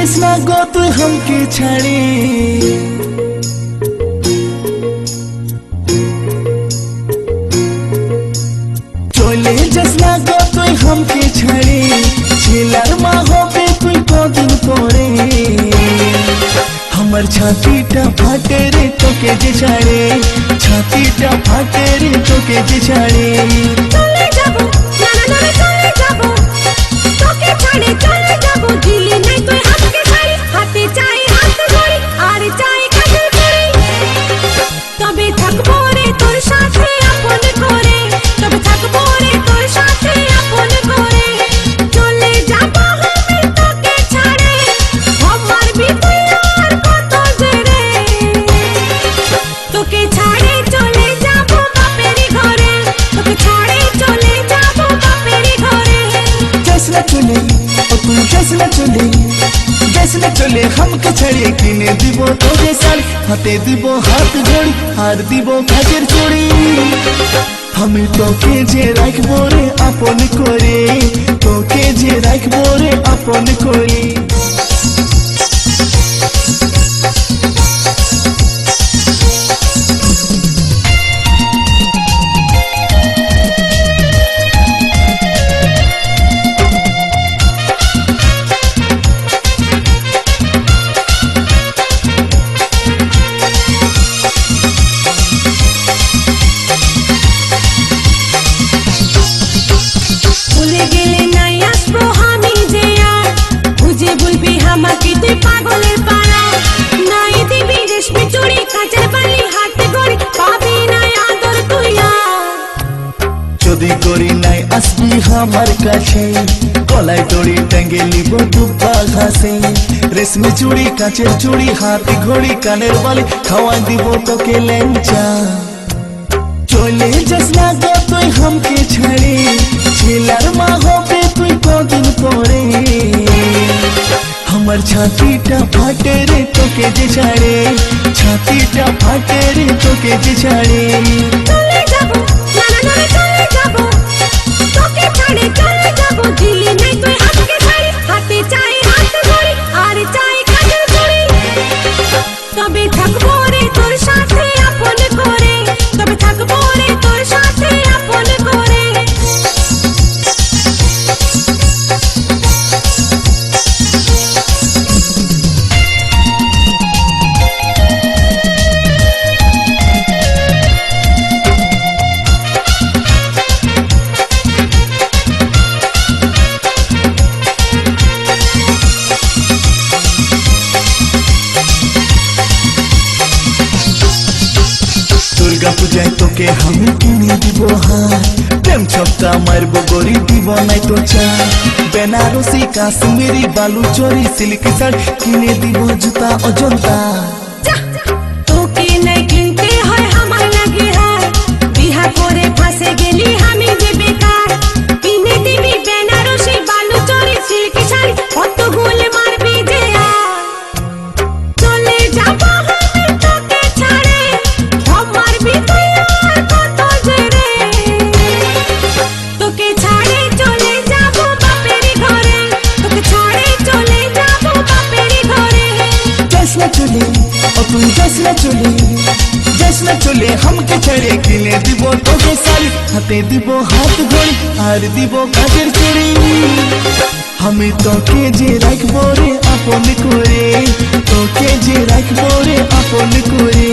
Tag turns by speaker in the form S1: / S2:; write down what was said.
S1: যাস না গো, তুই হামকে ছাড়ে। চলে যাস না গো, তুই হামকে ছাড়ে। ছেলার মা হবে তুই কদিন পরে। আমার ছাতিটা ফাটে রে তোকে যে ছাড়ে। ছাতিটা ফাটে রে তোকে যে ছাড়ে।
S2: তুই
S1: যাস চলে না চলে হামকে ছাড়িয়ে কিনে দিব তোকে শাড়ি হাতে দিব হাত ঘড়ি আর দিব কাজের চড়ি আমি তোকে যে রাখব রে আপন করে তোকে যে রাখব রে আপন করি
S2: নাই আসবি
S1: আমার কাছে। গলায় দড়ি টাঙ্গে লিব দুব্বা ঘাসে। রেশমি চুড়ি, কাঁচের চুড়ি, হাতে, ঘড়ি, কানের বালি খাওয়া দিব তোকে লেঞ্চা চলে যাস না গো তুই হামকে ছাড়ে। ছেলার মা হবে তুই কদিন পরে। আমার ছাতিটা ফাটে রে তোকে যে ছাড়ে। ছাতিটা ফাটে রে তোকে যে ছাড়ে।
S2: চলে যাব
S1: পূজায় তোকে আমি কিনে দিব হার প্রেম ছপটা মারব, গড়ি দিব নাই তো চা বেনারসি, কাশ্মীরি, বালুচরি, সিল্ক শাড়ি কিনে দিব জুতা, অজন্তা। না চলে হামকে ছেড়ে কিনে দিব তোকে শাড়ি হাতে দিব হাত ঘড়ি আর দিব কাজের চুড়ি আমি তোকে যে রাখব রে, আপন করে। তোকে যে রাখব রে, আপন করে।